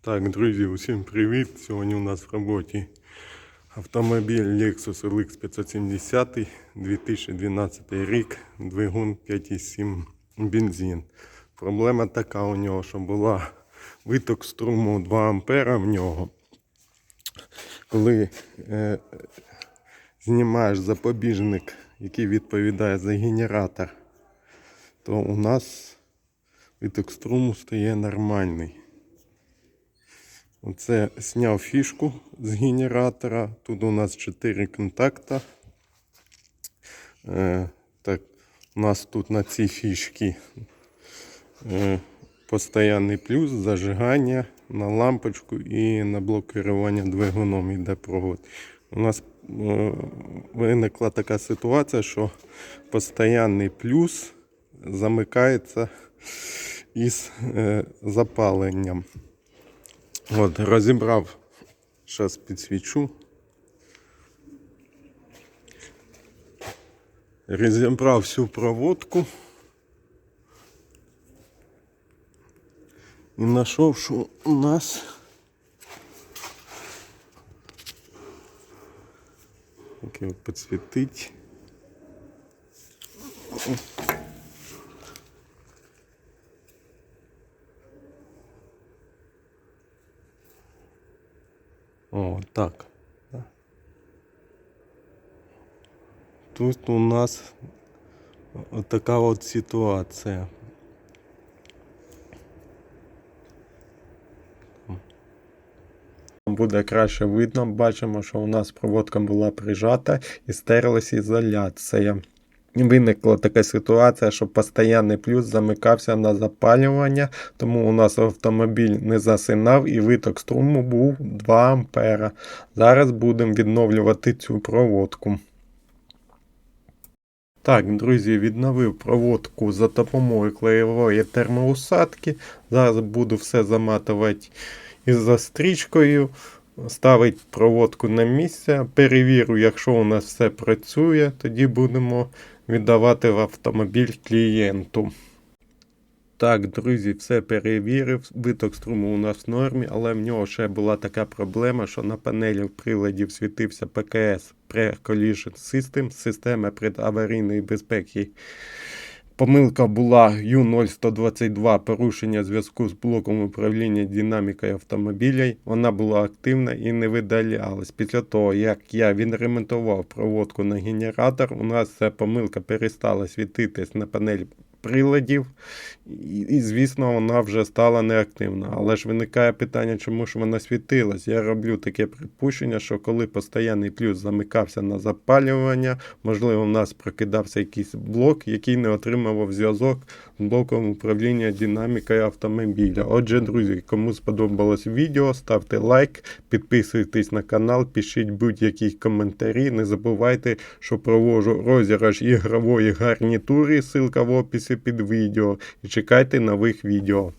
Так, друзі, усім привіт! Сьогодні у нас в роботі автомобіль Lexus LX 570 2012 рік, двигун 5,7 бензин. Проблема така у нього, що була виток струму 2 ампера в нього. Коли е, знімаєш запобіжник, який відповідає за генератор, то у нас виток струму стає нормальний. Оце зняв фішку з генератора. Тут у нас 4 контакта. Е, так, у нас тут на цій фішці е, постоянний плюс, зажигання на лампочку і на блок керування двигуном йде провод. У нас е, виникла така ситуація, що постоянний плюс замикається із запаленням. От, розібрав, зараз підсвічу. Розібрав всю проводку. І знайшов, що у нас як його підсвітить. О, так. Тут у нас така от ситуація. Буде краще видно, бачимо, що у нас проводка була прижата і стерлась ізоляція. Виникла така ситуація, що постійний плюс замикався на запалювання, тому у нас автомобіль не засинав і виток струму був 2 ампера. Зараз будемо відновлювати цю проводку. Так, друзі, відновив проводку за допомогою клеєвої термоусадки. Зараз буду все заматувати із стрічкою, ставити проводку на місце. Перевірю, якщо у нас все працює, тоді будемо віддавати в автомобіль клієнту. Так, друзі, все перевірив. Виток струму у нас в нормі, але в нього ще була така проблема, що на панелі в приладів світився ПКС Pre-Collision System, система предаварійної безпеки. Помилка була U0122 порушення зв'язку з блоком управління динамікою автомобіля. Вона була активна і не видалялась. Після того, як я відремонтував проводку на генератор, у нас ця помилка перестала світитись на панель приладів, і, і, звісно, вона вже стала неактивна. Але ж виникає питання, чому ж вона світилась. Я роблю таке припущення, що коли постійний плюс замикався на запалювання, можливо, в нас прокидався якийсь блок, який не отримував зв'язок з блоком управління динамікою автомобіля. Отже, друзі, кому сподобалось відео, ставте лайк, підписуйтесь на канал, пишіть будь-які коментарі. Не забувайте, що провожу розіграш ігрової гарнітури, ссылка в описі під відео. І чекайте нових відео.